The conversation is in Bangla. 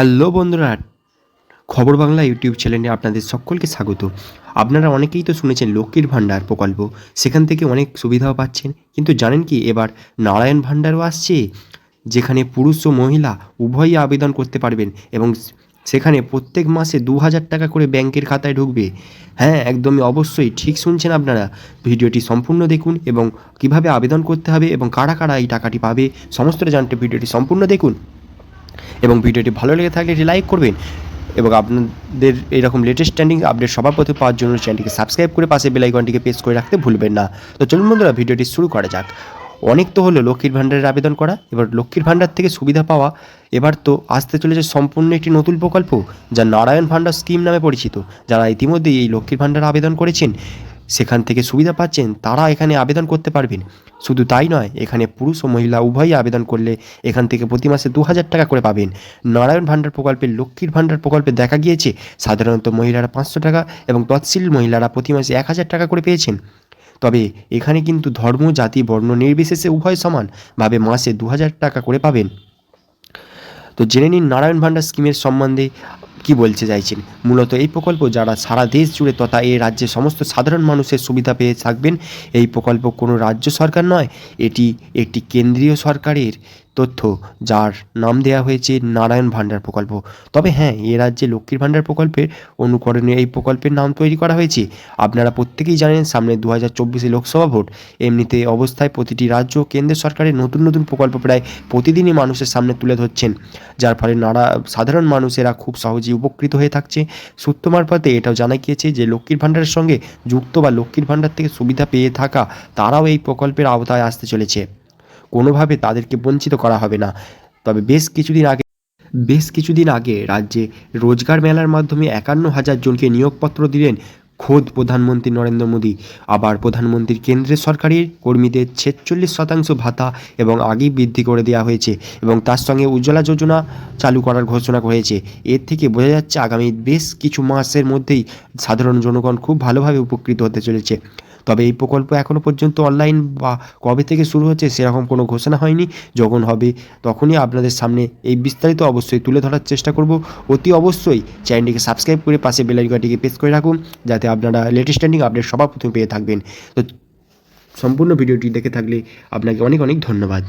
হ্যালো বন্ধুরা, খবর বাংলা ইউটিউব চ্যানেলে আপনাদের সকলকে স্বাগত। আপনারা অনেকেই তো শুনেছেন লক্ষ্মীর ভাণ্ডার প্রকল্প, সেখান থেকে অনেক সুবিধাও পাচ্ছেন, কিন্তু জানেন কি এবার নারায়ণ ভাণ্ডারও আসছে, যেখানে পুরুষ ও মহিলা উভয়ই আবেদন করতে পারবেন এবং সেখানে প্রত্যেক মাসে দু হাজার টাকা করে ব্যাংকের খাতায় ঢুকবে। হ্যাঁ একদমই অবশ্যই, ঠিক শুনছেন আপনারা। ভিডিওটি সম্পূর্ণ দেখুন এবং কীভাবে আবেদন করতে হবে এবং কারা কারা এই টাকাটি পাবে, সমস্তটা জানতে ভিডিওটি সম্পূর্ণ দেখুন। এবং ভিডিওটি ভালো লেগে থাকলে এটি লাইক করবেন এবং আপনাদের এরকম লেটেস্ট স্ট্যান্ডিং আপডেট সবার প্রতি পাওয়ার জন্য চ্যানেলটিকে সাবস্ক্রাইব করে পাশে বেল আইকনটিকে প্রেস করে রাখতে ভুলবেন না। তো চলুন বন্ধুরা, ভিডিওটি শুরু করা যাক। অনেক তো হলো লক্ষ্মীর ভাণ্ডারের আবেদন করা, এবার লক্ষ্মীর ভাণ্ডার থেকে সুবিধা পাওয়া, এবার তো আসতে চলেছে সম্পূর্ণ একটি নতুন প্রকল্প, যা নারায়ণ ভাণ্ডার স্কিম নামে পরিচিত, যারা ইতিমধ্যেই এই লক্ষ্মীর ভাণ্ডার আবেদন করেছেন, সেখান থেকে সুবিধা পাচ্ছেন, তারা এখানে আবেদন করতে পারবেন। শুধু তাই নয়, এখানে পুরুষ ও মহিলা উভয়ই আবেদন করলে এখান থেকে প্রতি মাসে দু হাজার টাকা করে পাবেন। নারায়ণ ভাণ্ডার প্রকল্পে লক্ষ্মীর ভাণ্ডার প্রকল্পে দেখা গিয়েছে, সাধারণত মহিলারা পাঁচশো টাকা এবং তৎশীল মহিলারা প্রতি মাসে এক হাজার টাকা করে পেয়েছেন। তবে এখানে কিন্তু ধর্ম, জাতি, বর্ণ নির্বিশেষে উভয় সমানভাবে মাসে দু হাজার টাকা করে পাবেন। তো জেনে নিন নারায়ণ ভাণ্ডার স্কিমের সম্বন্ধে কি বলতে চাইছেন? মূলত এই প্রকল্প যারা সারা দেশ জুড়ে তথা এই রাজ্যে সমস্ত সাধারণ মানুষের সুবিধা পেয়ে থাকবেন, এই প্রকল্প কোনো রাজ্য সরকার নয়, এটি একটি কেন্দ্রীয় সরকারের তথ্য যার নাম দেওয়া হয়েছে নারায়ণ ভাণ্ডার প্রকল্প। তবে হ্যাঁ এ রাজ্যে লক্ষ্মীর ভাণ্ডার প্রকল্পের অনুকরণে এই প্রকল্পের নাম তৈরি করা হয়েছে। আপনারা প্রত্যেকেই জানেন, সামনে দু হাজার চব্বিশে লোকসভা ভোট। এমনিতে অবস্থায় প্রতিটি রাজ্য ও কেন্দ্র সরকারের নতুন নতুন প্রকল্প প্রায় প্রতিদিনই মানুষের সামনে তুলে ধরছেন। যার ফলে নানা সাধারণ মানুষেরা খুব সহজেই উপকৃত হয়ে থাকছে। সূত্র মারফতে এটাও জানা গিয়েছে যে, লক্ষ্মীর ভাণ্ডারের সঙ্গে যুক্ত বা লক্ষ্মীর ভাণ্ডার থেকে সুবিধা পেয়ে থাকা তারাও এই প্রকল্পের আওতায় আসতে চলেছে। কোনোভাবে তাদেরকে বঞ্চিত করা হবে না। তবে বেশ কিছুদিন আগে, বেশ কিছুদিন আগে রাজ্যে রোজগার মেলার মাধ্যমে একান্ন হাজার জনকে নিয়োগপত্র দিলেন খোদ প্রধানমন্ত্রী নরেন্দ্র মোদী। আবার প্রধানমন্ত্রীর কেন্দ্রের সরকারের কর্মীদের ছেচল্লিশ শতাংশ ভাতা এবং আগেই বৃদ্ধি করে দেওয়া হয়েছে এবং তার সঙ্গে উজ্জ্বলা যোজনা চালু করার ঘোষণা হয়েছে এর থেকে বোঝা যাচ্ছে আগামী বেশ কিছু মাসের মধ্যেই সাধারণ জনগণ খুব ভালোভাবে উপকৃত হতে চলেছে। তবে এই প্রকল্প এখনও পর্যন্ত অনলাইন বা কবে থেকে শুরু হচ্ছে সেরকম কোনো ঘোষণা হয়নি। যখন হবে তখনই আপনাদের সামনে এই বিস্তারিত অবশ্যই তুলে ধরার চেষ্টা করব। অতি অবশ্যই চ্যানেলটিকে সাবস্ক্রাইব করে পাশে বেলাইকাটিকে প্রেস করে রাখুন, যাতে আপনারা লেটেস্ট ট্রেন্ডিং আপডেট সবার প্রথমে পেয়ে থাকবেন। তো সম্পূর্ণ ভিডিওটি দেখে থাকলে আপনাকে অনেক অনেক ধন্যবাদ।